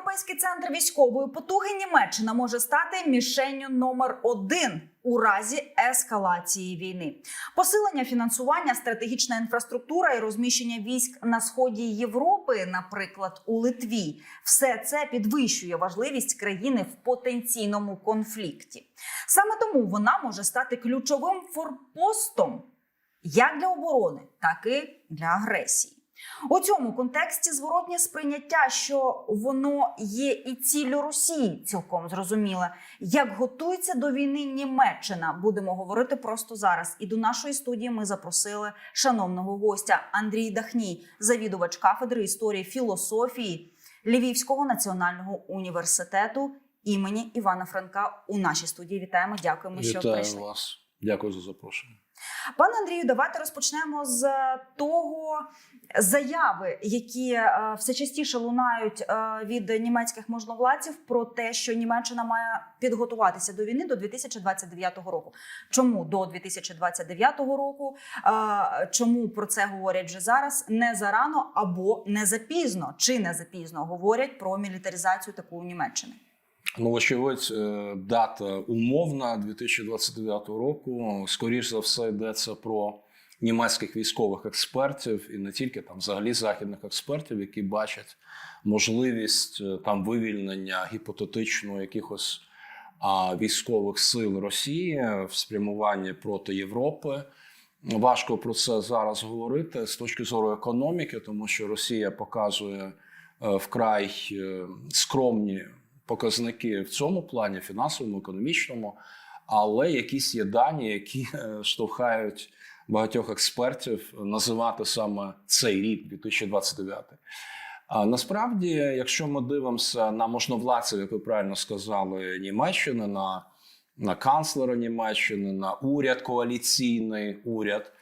Європейський центр військової потуги Німеччина може стати мішенню номер один у разі ескалації війни. Посилення фінансування, стратегічна інфраструктура і розміщення військ на сході Європи, наприклад, у Литві, все це підвищує важливість країни в потенційному конфлікті. Саме тому вона може стати ключовим форпостом як для оборони, так і для агресії. У цьому контексті зворотнє сприйняття, що воно є і ціллю Росії, цілком зрозуміле. Як готується до війни Німеччина, будемо говорити просто зараз. І до нашої студії ми запросили шановного гостя Андрій Дахній, завідувач кафедри історії філософії Львівського національного університету імені Івана Франка. У нашій студії вітаємо. Дякуємо, що прийшли. вас. Дякую за запрошення. Пане Андрію, давайте розпочнемо з того заяви, які е, все частіше лунають е, від німецьких можновладців про те, що Німеччина має підготуватися до війни до 2029 року. Чому до 2029 року? Е, Чому про це говорять вже зараз? Не зарано або не запізно, чи не запізно говорять про мілітаризацію таку Німеччини. Ну, вочевидь, е, дата умовна 2029 року. Скоріш за все, йдеться про німецьких військових експертів і не тільки там, взагалі західних експертів, які бачать можливість е, там вивільнення гіпотетично якихось а, військових сил Росії в спрямуванні проти Європи. Важко про це зараз говорити з точки зору економіки, тому що Росія показує е, вкрай скромні показники в цьому плані, фінансовому, економічному, але якісь є дані, які е, штовхають багатьох експертів називати саме цей рік, 2029. А насправді, якщо ми дивимося на можновладців, як ви правильно сказали, Німеччини, на, на канцлера Німеччини, на уряд, коаліційний уряд,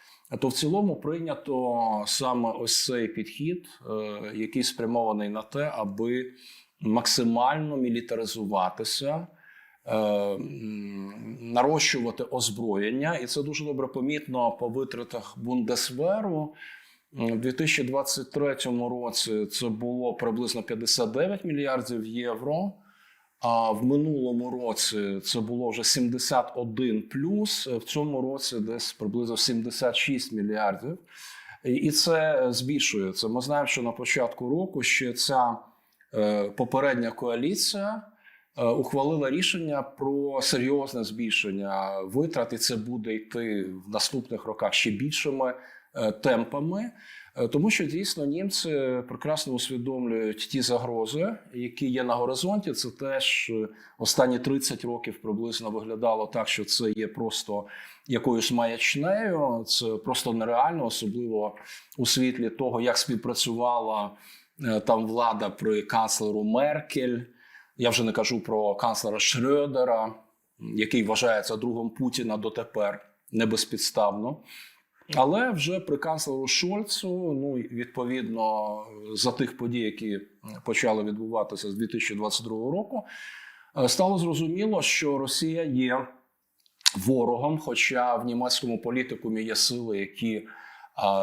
то в цілому прийнято саме ось цей підхід, е, який спрямований на те, аби максимально мілітаризуватися, е, нарощувати озброєння, і це дуже добре помітно по витратах Бундесверу. У 2023 році це було приблизно 59 мільярдів євро. А в минулому році це було вже 71 плюс. В цьому році десь приблизно 76 мільярдів. І- це збільшується. Ми знаємо, що на початку року ще ця е, попередня коаліція е, ухвалила рішення про серйозне збільшення витрат, і це буде йти в наступних роках ще більшими е, темпами. Е, Тому що дійсно німці прекрасно усвідомлюють ті загрози, які є на горизонті. Це теж е, останні 30 років приблизно виглядало так, що це є просто якоюсь маячнею. Це просто нереально, особливо у світлі того, як співпрацювала е, там влада при канцлеру Меркель. Я вже не кажу про канцлера Шрёдера, який вважається другом Путіна дотепер не безпідставно. Але вже при канцлеру Шольцу, ну відповідно, за тих подій, які почали відбуватися з 2022 року, е, стало зрозуміло, що Росія є ворогом. Хоча в німецькому політикумі є сили, які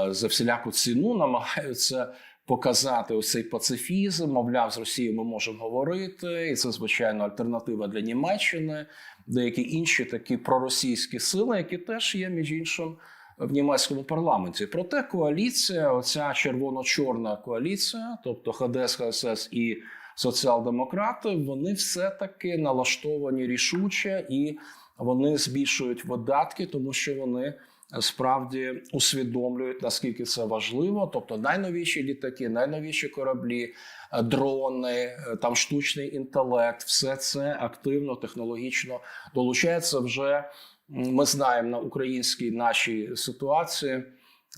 за всіляку ціну намагаються показати ось цей пацифізм. Мовляв, з Росією ми можемо говорити, і це звичайно альтернатива для Німеччини, деякі інші такі проросійські сили, які теж є між іншим в німецькому парламенті. Проте коаліція, оця червоно-чорна коаліція, тобто ХДС, ХСС і соціал-демократи, вони все-таки налаштовані рішуче і вони збільшують видатки, тому що вони справді усвідомлюють наскільки це важливо. Тобто найновіші літаки, найновіші кораблі, е, дрони, е, там штучний інтелект, все це активно технологічно долучається вже. Ми знаємо на українській нашій ситуації,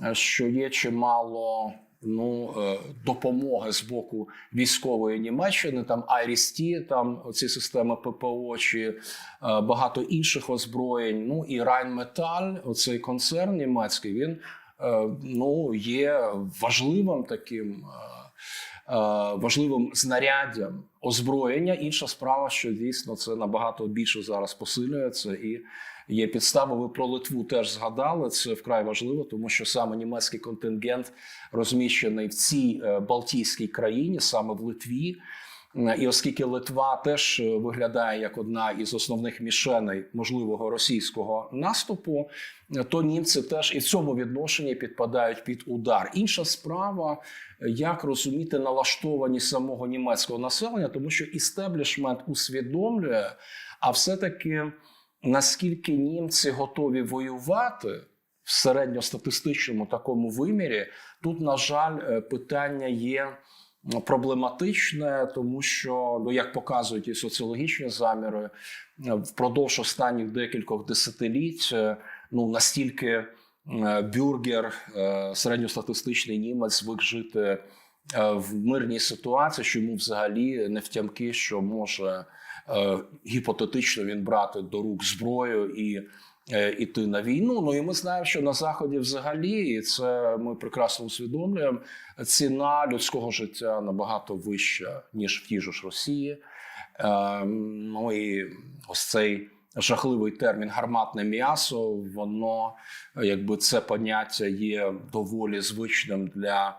е, що є чимало ну, е, допомоги з боку військової Німеччини, там IRIS-T, там ці системи ППО чи е, багато інших озброєнь. Ну і Rheinmetall, оцей концерн німецький, він е, ну, є важливим таким. Важливим знаряддям озброєння. Інша справа, що дійсно це набагато більше зараз посилюється, і є підстави. Ви про Литву теж згадали. Це вкрай важливо, тому що саме німецький контингент розміщений в цій е, Балтійській країні, саме в Литві. І оскільки Литва теж е, виглядає як одна із основних мішеней можливого російського наступу, е, то німці теж і в цьому відношенні підпадають під удар. Інша справа, як розуміти налаштованість самого німецького населення, тому що істеблішмент усвідомлює, а все-таки наскільки німці готові воювати в середньостатистичному такому вимірі, тут, на жаль, е, питання є проблематичне, тому що, ну як показують і соціологічні заміри, е, впродовж останніх декількох десятиліть е, ну настільки бюргер, середньостатистичний німець звик жити в мирній ситуації, що йому взагалі не втямки, що може гіпотетично він брати до рук зброю і е, іти на війну. Ну і ми знаємо, що на заході взагалі, і це ми прекрасно усвідомлюємо. Ціна людського життя набагато вища ніж в тій ж Росії. Е, ну і ось цей жахливий термін гарматне м'ясо. Воно якби це поняття є доволі звичним для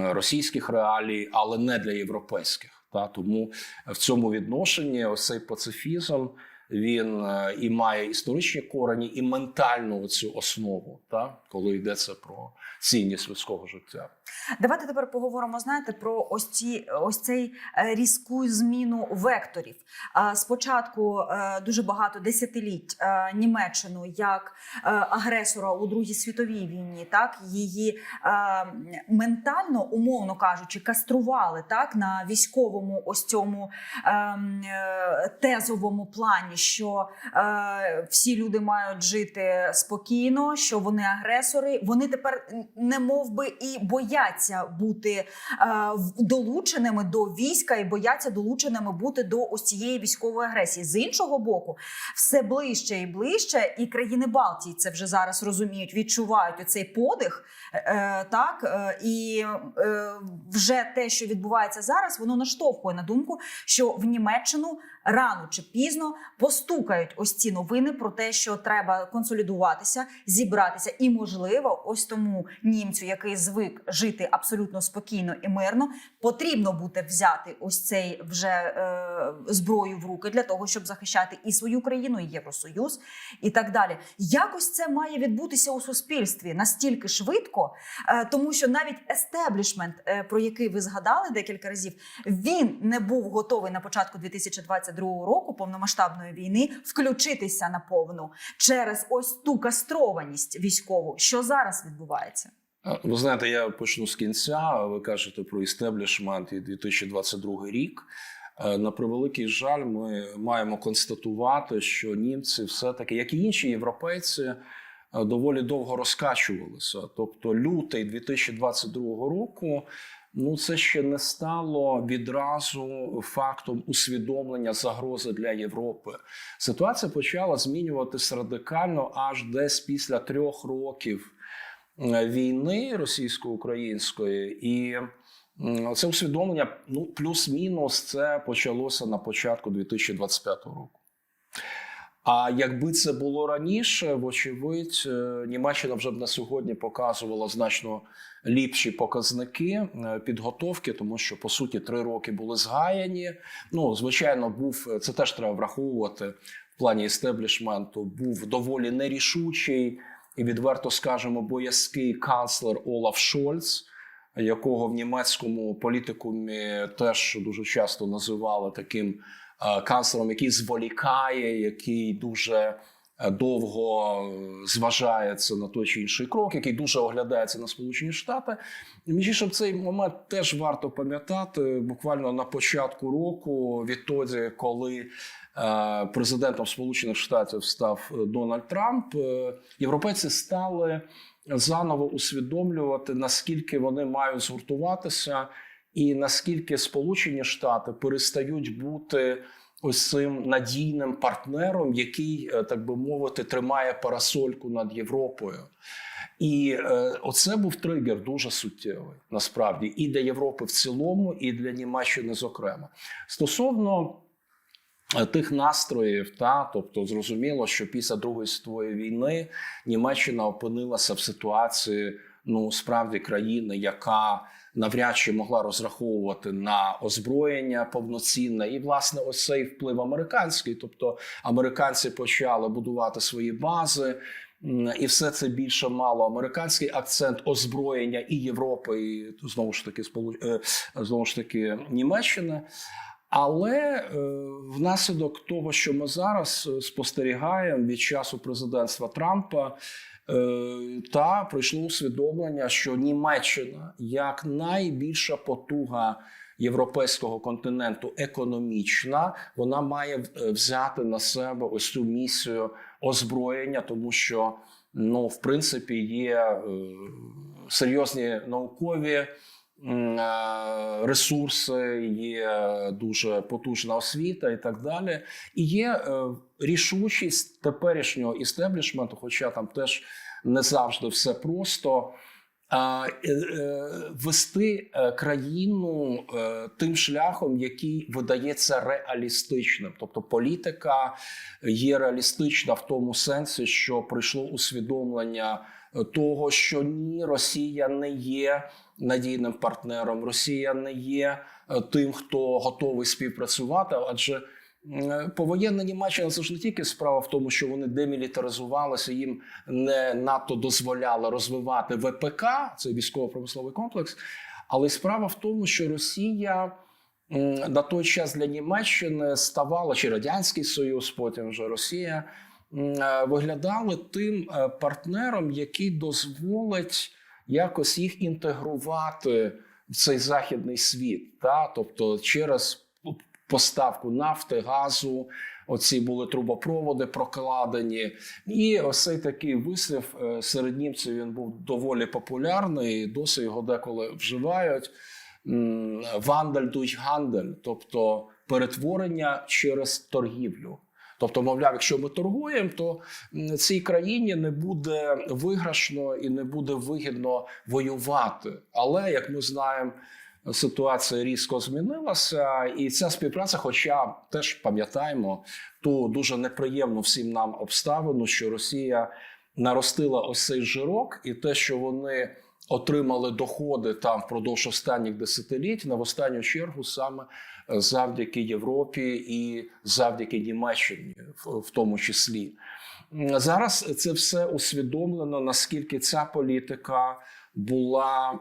російських реалій, але не для європейських. Та тому в цьому відношенні ось цей пацифізм він е, і має історичні корені, і ментальну цю основу, та коли йдеться про цінність людського життя. Давайте тепер поговоримо. Знаєте, про ось ці ось цей е, різку зміну векторів. А, Спочатку е, дуже багато десятиліть е, Німеччину як е, агресора у Другій світовій війні, так її е, ментально, умовно кажучи, кастрували так на військовому ось цьому е, е, тезовому плані, що е, всі люди мають жити спокійно, що вони агресори. Вони тепер не мов би і бояться бути е, долученими до війська і бояться долученими бути до ось цієї військової агресії. З іншого боку, все ближче і ближче, і країни Балтії це вже зараз розуміють, відчувають оцей подих. Е, так е, і е, вже те, що відбувається зараз, воно наштовхує на думку, що в Німеччину рано чи пізно постукають ось ці новини про те, що треба консолідуватися, зібратися, і можливо, ось тому німцю, який звик жити абсолютно спокійно і мирно, потрібно буде взяти ось цей вже е, зброю в руки для того, щоб захищати і свою країну, і Євросоюз, і так далі. Якось це має відбутися у суспільстві настільки швидко, е, тому що навіть естеблішмент, е, про який ви згадали декілька разів, він не був готовий на початку 2022 року повномасштабної війни включитися на повну через ось ту кастрованість військову, що зараз відбувається. Ви знаєте, я почну з кінця. Ви кажете про істеблішмент і 2022 рік. Е, На превеликий жаль, ми маємо констатувати, що німці все-таки, як і інші європейці, е, доволі довго розкачувалися. Тобто, лютий 2022 року. Ну, це ще не стало відразу фактом усвідомлення загрози для Європи. Ситуація почала змінюватися радикально аж десь після трьох років е, війни російсько-української, і це усвідомлення ну плюс-мінус це почалося на початку 2025 року. А якби це було раніше, вочевидь, е, Німеччина вже б на сьогодні показувала значно ліпші показники е, підготовки, тому що по суті три роки були згаяні. Ну, звичайно, був це теж треба враховувати в плані істеблішменту. Був доволі нерішучий і відверто скажемо боязкий канцлер Олаф Шольц, якого в німецькому політикумі теж дуже часто називали таким е, канцлером, який зволікає, який дуже е, довго е, зважається на той чи інший крок, який дуже оглядається на Сполучені Штати. Між іншим, цей момент теж варто пам'ятати буквально на початку року, відтоді, коли е, президентом Сполучених Штатів став е, Дональд Трамп, е, європейці стали заново усвідомлювати, наскільки вони мають згуртуватися, і наскільки Сполучені Штати перестають бути ось цим надійним партнером, який, е, так би мовити, тримає парасольку над Європою. І е, оце був тригер дуже суттєвий насправді і для Європи в цілому, і для Німеччини, зокрема. Стосовно е, тих настроїв, та тобто зрозуміло, що після Другої світової війни Німеччина опинилася в ситуації ну справді країни, яка навряд чи могла розраховувати на озброєння повноцінне, і власне ось цей вплив американський. Тобто американці почали будувати свої бази. І все це більше мало американський акцент озброєння і Європи, і знову ж таки е, знову ж таки Німеччини. Але е, внаслідок того, що ми зараз е, спостерігаємо від часу президентства Трампа, та прийшло усвідомлення, що Німеччина як найбільша потуга європейського континенту економічна, вона має е, взяти на себе ось цю місію озброєння, тому що ну, в принципі, є е, серйозні наукові е, ресурси, є дуже потужна освіта і так далі. І є е, рішучість теперішнього істеблішменту, хоча там теж не завжди все просто. е, е, Вести е, країну е, тим шляхом, який видається реалістичним, тобто політика є реалістична в тому сенсі, що прийшло усвідомлення е, того, що ні, Росія не є надійним партнером, Росія не є е, тим, хто готовий співпрацювати, адже повоєнна Німеччина це ж не тільки справа в тому, що вони демілітаризувалися, їм не надто дозволяли розвивати ВПК, це військово-промисловий комплекс, але справа в тому, що Росія. На той час для Німеччини ставала чи Радянський Союз, потім вже Росія е, виглядали тим е, партнером, який дозволить якось їх інтегрувати в цей західний світ, та тобто через поставку нафти, газу. Оці були трубопроводи прокладені, і ось такий вислів е, серед німців він був доволі популярний. Досі його деколи вживають. Вандель дуй гандель, тобто перетворення через торгівлю. Тобто, мовляв, якщо ми торгуємо, то цій країні не буде виграшно і не буде вигідно воювати. Але як ми знаємо, ситуація різко змінилася, і ця співпраця, хоча теж пам'ятаємо ту дуже неприємну всім нам обставину, що Росія наростила ось цей жирок, і те, що вони отримали доходи там впродовж останніх десятиліть, на в останню чергу саме завдяки Європі і завдяки Німеччині, в, тому числі. Зараз це все усвідомлено, наскільки ця політика була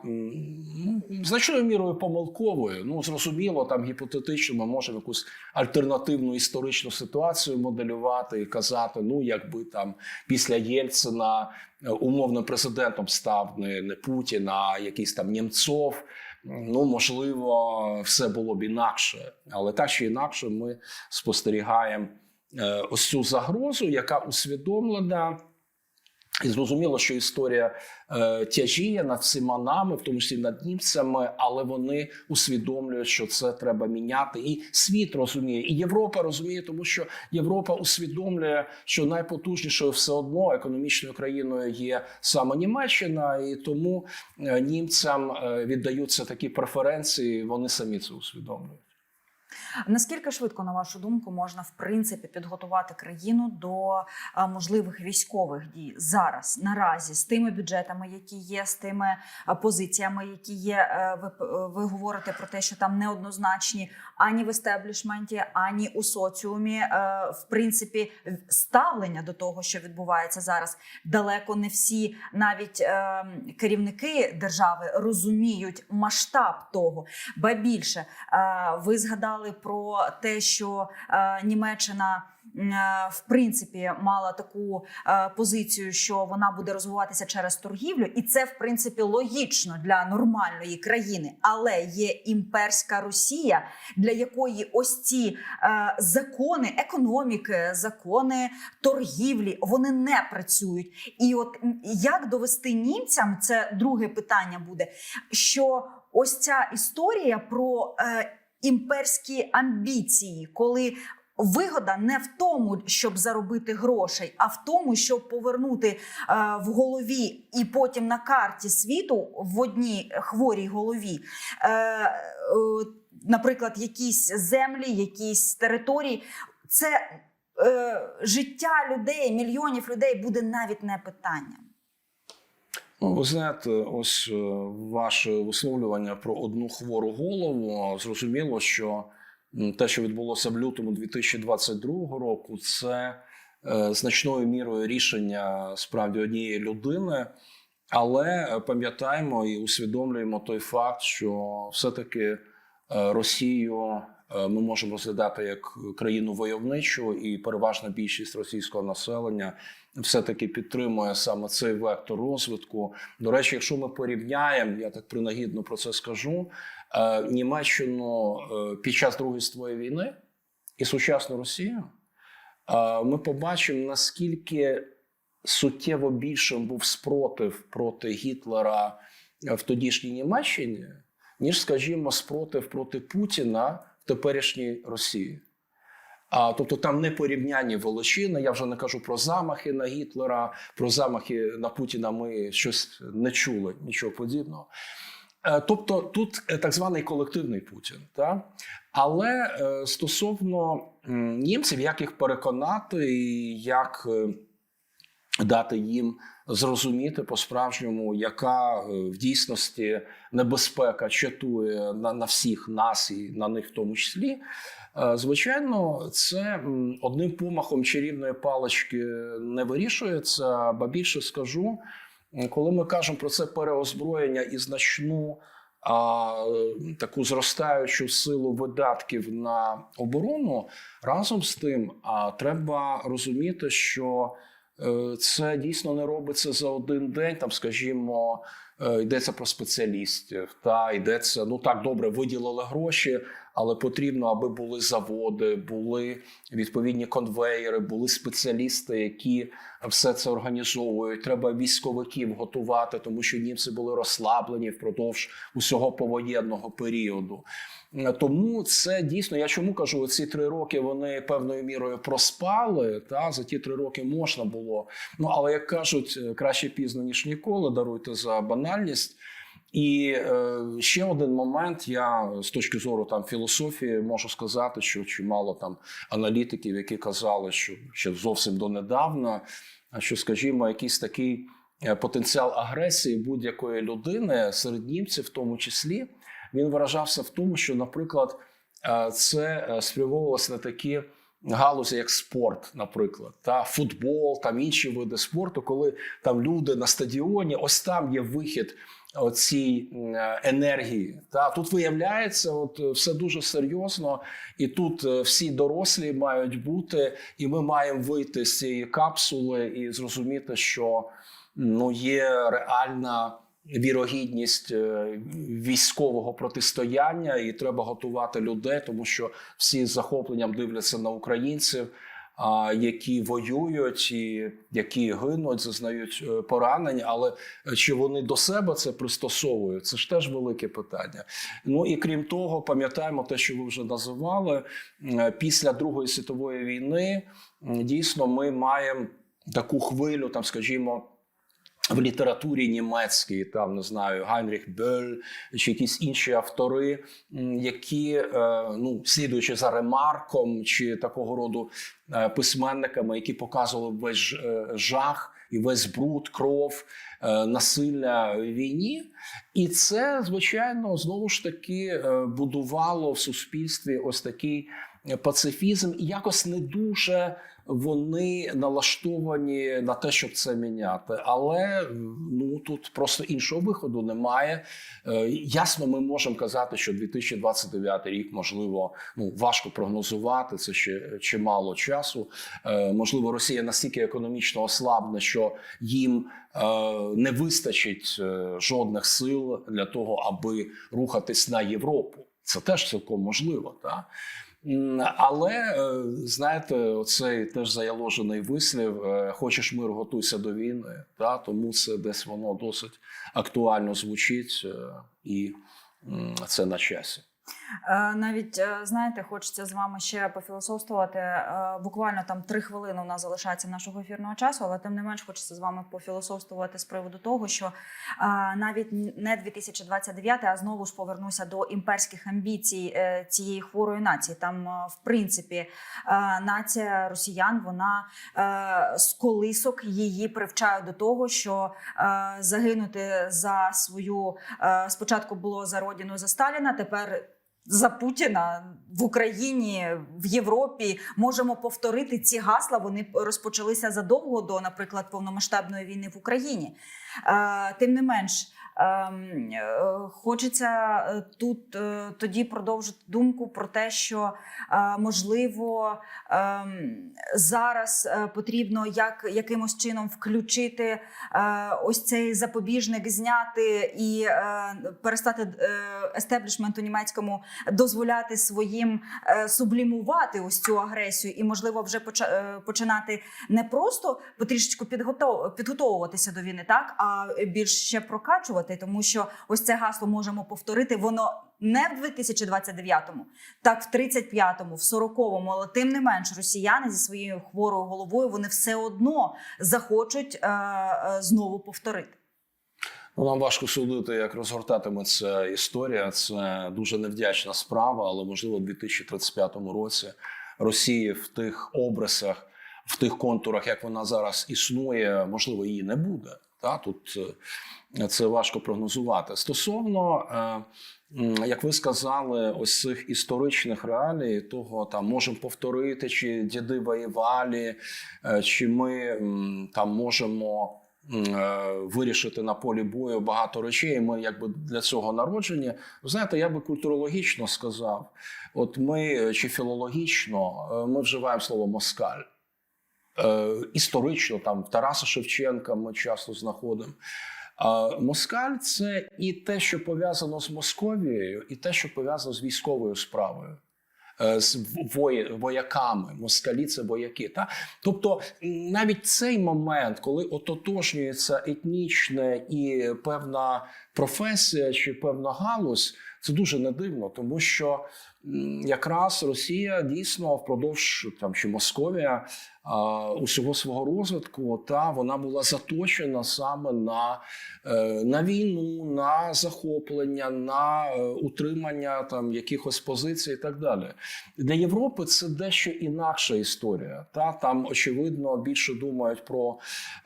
значною мірою помилковою. Ну, зрозуміло, там гіпотетично ми можемо якусь альтернативну історичну ситуацію моделювати і казати: ну, якби там після Єльцина е, умовним президентом став не, не Путін, а якийсь там Німцов. Ну, можливо, все було б інакше, але так чи інакше, ми спостерігаємо е, ось цю загрозу, яка усвідомлена. І зрозуміло, що історія е, тяжіє над всіма нами, в тому числі над німцями, але вони усвідомлюють, що це треба міняти. І світ розуміє, і Європа розуміє, тому що Європа усвідомлює, що найпотужнішою все одно економічною країною є саме Німеччина, і тому е, німцям е, віддаються такі преференції. Вони самі це усвідомлюють. Наскільки швидко, на вашу думку, можна в принципі підготувати країну до можливих військових дій зараз, наразі, з тими бюджетами, які є, з тими позиціями, які є? Е, Ви, е, ви говорите про те, що там неоднозначні ані в естеблішменті, ані у соціумі, е, в принципі, ставлення до того, що відбувається зараз. Далеко не всі, навіть е, керівники держави, розуміють масштаб того. Ба більше, е, ви згадали про те, що е, Німеччина. е, В принципі, мала таку е, позицію, що вона буде розвиватися через торгівлю, і це в принципі логічно для нормальної країни. Але є імперська Росія, для якої ось ці закони економіки, закони торгівлі вони не працюють. І от як довести німцям, це друге питання буде. Що ось ця історія про імперські амбіції, коли Вигода не в тому, щоб заробити грошей, а в тому, щоб повернути е, в голові і потім на карті світу в одній хворій голові, е, е, наприклад, якісь землі, якісь території. Це е, життя людей, мільйонів людей буде навіть не питанням. Ну, ви знаєте, ось е, ваше висловлювання про одну хвору голову. Зрозуміло, що те, що відбулося в лютому 2022 року, це е, значною мірою рішення справді однієї людини. Але е, пам'ятаємо і усвідомлюємо той факт, що все-таки Росію е, ми можемо розглядати як країну войовничу, і переважна більшість російського населення все-таки підтримує саме цей вектор розвитку. До речі, якщо ми порівняємо, я так принагідно про це скажу. е, Німеччину е, під час Другої світової війни і сучасну Росію, е, ми побачимо наскільки суттєво більшим був спротив проти Гітлера в тодішній Німеччині, ніж, скажімо, спротив проти Путіна в теперішній Росії. А, тобто там не порівнянні величини. Я вже не кажу про замахи на Гітлера, про замахи на Путіна. Ми щось не чули, нічого подібного. Е, Тобто тут е, так званий колективний Путін. Та? Але е, стосовно німців, як їх переконати, і як дати їм зрозуміти по-справжньому, яка е, в дійсності небезпека чатує на, на всіх нас і на них в тому числі. Е, Звичайно, це одним помахом чарівної палички не вирішується, ба більше скажу, коли ми кажемо про це переозброєння і значну а, таку зростаючу силу видатків на оборону, разом з тим а, треба розуміти, що це дійсно не робиться за один день. Там, скажімо, е, йдеться про спеціалістів, та йдеться ну так добре, виділили гроші, але потрібно, аби були заводи, були відповідні конвеєри, були спеціалісти, які все це організовують. Треба військовиків готувати, тому що німці були розслаблені впродовж усього повоєнного періоду. Е, Тому це дійсно. Я чому кажу, ці три роки вони певною мірою проспали. Та за ті три роки можна було. Ну але як кажуть, е, краще пізно ніж ніколи. Даруйте за банальність. І е, ще один момент, я з точки зору там філософії можу сказати, що чимало там аналітиків, які казали, що ще зовсім донедавна, що, скажімо, якийсь такий е, потенціал агресії будь-якої людини серед німців, в тому числі, він виражався в тому, що, наприклад, е, це е, спрямовувалося на такі галузі, як спорт, наприклад, та футбол, там інші види спорту, коли там люди на стадіоні, ось там є вихід цій енергії. Та тут виявляється, от е, все дуже серйозно, і тут е, всі дорослі мають бути, і ми маємо вийти з цієї капсули і зрозуміти, що ну є реальна. Вірогідність е, військового протистояння, і треба готувати людей, тому що всі з захопленням дивляться на українців, які воюють і які гинуть, зазнають е, поранень. Але е, чи вони до себе це пристосовують? Це ж теж велике питання. Ну і крім того, пам'ятаємо те, що ви вже називали після Другої світової війни. Дійсно, ми маємо таку хвилю, там, скажімо. В літературі німецькій, там не знаю, Гайнріх Бьоль чи якісь інші автори, які, е, ну слідуючи за ремарком чи такого роду е, письменниками, які показували весь е, жах і весь бруд, кров, насилля війні. І це, звичайно, знову ж таки будувало в суспільстві ось такий пацифізм, і якось не дуже вони налаштовані на те, щоб це міняти. Але ну тут просто іншого виходу немає. Е, Ясно, ми можемо казати, що 2029 рік можливо ну важко прогнозувати. Це ще чимало часу. Е, Можливо, Росія настільки економічно ослабне, що їм е, не вистачить жодних сил для того, аби рухатись на Європу. Це теж цілком можливо, так. Але е, знаєте, оцей теж заяложений вислів: е, хочеш мир, готуйся до війни. Та? Тому це десь воно досить актуально звучить, е, і це на часі. Е, Навіть е, знаєте, хочеться з вами ще пофілософствувати. Е, Буквально там три хвилини у нас залишається нашого ефірного часу, але тим не менш хочеться з вами пофілософствувати з приводу того, що навіть не 2029, а знову ж повернуся до імперських амбіцій цієї хворої нації. Там, в принципі, нація росіян, вона з колисок її привчають до того, що загинути за свою спочатку було за родину за Сталіна, тепер. За Путіна в Україні в Європі можемо повторити ці гасла. Вони розпочалися задовго до, наприклад, повномасштабної війни в Україні. Е, тим не менш, хочеться е, тут е, тоді продовжити думку про те, що е, можливо ем, зараз е, потрібно як якимось чином включити е, ось цей запобіжник, зняти і е, перестати е, естеблішменту німецькому дозволяти своїм е, сублімувати ось цю агресію, і можливо вже е, починати не просто потрішечку підготов- підготовуватися до війни, так а більш ще прокачувати, тому що ось це гасло можемо повторити. Воно не в 2029-му, так в 35-му, в 40-му, але тим не менш, росіяни зі своєю хворою головою вони все одно захочуть е, е, знову повторити. Ну, нам важко судити, як розгортатиметься історія. Це дуже невдячна справа, але можливо, у 2035 році Росії в тих обрисах, в тих контурах, як вона зараз існує, можливо, її не буде. Та тут е, це важко прогнозувати. Стосовно, е, як ви сказали, ось цих історичних реалій, того там можемо повторити, чи діди воювали, е, чи ми там можемо е, вирішити на полі бою багато речей. Ми якби для цього народжені. Знаєте, я би культурологічно сказав: от ми чи філологічно ми вживаємо слово москаль. Історично там Тараса Шевченка ми часто знаходимо. Москаль це і те, що пов'язано з Московією, і те, що пов'язано з військовою справою. е, З вояками, москалі це вояки. Та? Тобто навіть цей момент, коли ототожнюється етнічне і певна професія чи певна галузь, це дуже не дивно, тому що якраз Росія дійсно впродовж там чи Московія усього свого розвитку, та вона була заточена саме на, е, на війну, на захоплення, на е, утримання там якихось позицій і так далі. Для Європи це дещо інакша історія. Та там очевидно більше думають про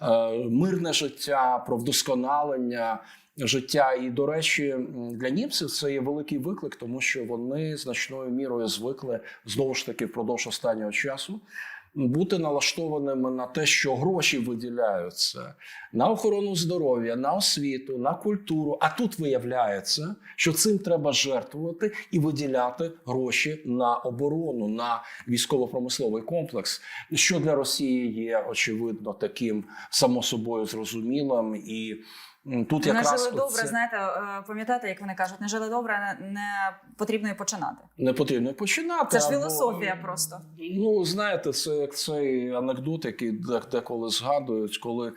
е, мирне життя, про вдосконалення. Життя. І до речі, для німців це є великий виклик, тому що вони значною мірою звикли знову ж таки впродовж останнього часу бути налаштованими на те, що гроші виділяються на охорону здоров'я, на освіту, на культуру. А тут виявляється, що цим треба жертвувати і виділяти гроші на оборону, на військово-промисловий комплекс, що для Росії є очевидно таким само собою зрозумілим і. Тут не якраз жили добре, оце знаєте, е, пам'ятаєте, як вони кажуть, не жили добре, не, потрібно і починати. не потрібно починати. Це ж або- філософія просто. Ну, знаєте, це як цей анекдот, який деколи згадують, коли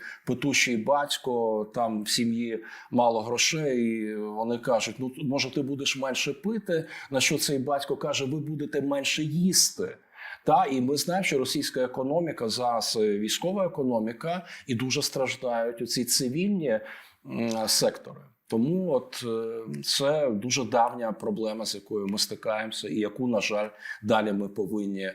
петущий батько там в сім'ї мало грошей, і вони кажуть: ну може, ти будеш менше пити. На що цей батько каже: ви будете менше їсти. Та і ми знаємо, що російська економіка зараз е, військова економіка, і дуже страждають оці цивільні сектори. Тому от е, це дуже давня проблема, з якою ми стикаємося, і яку, на жаль, далі ми повинні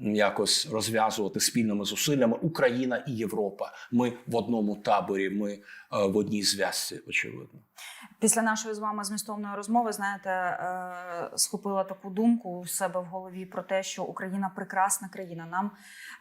якось розв'язувати спільними зусиллями Україна і Європа. Ми в одному таборі, ми е, в одній зв'язці, очевидно. Після нашої з вами змістовної розмови, знаєте, е, схопила таку думку у себе в голові про те, що Україна прекрасна країна. Нам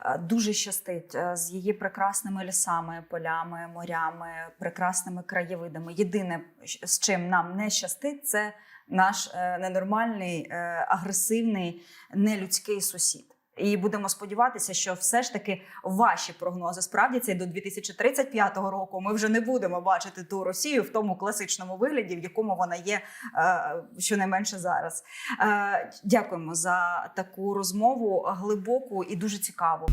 е, дуже щастить з її прекрасними лісами, полями, морями, прекрасними краєвидами. Єдине, з чим нам не щастить, це наш ненормальний, агресивний, нелюдський сусід. І будемо сподіватися, що все ж таки ваші прогнози справдяться і до 2035 року. Ми вже не будемо бачити ту Росію в тому класичному вигляді, в якому вона є е, щонайменше зараз. Е, Дякуємо за таку розмову глибоку і дуже цікаву.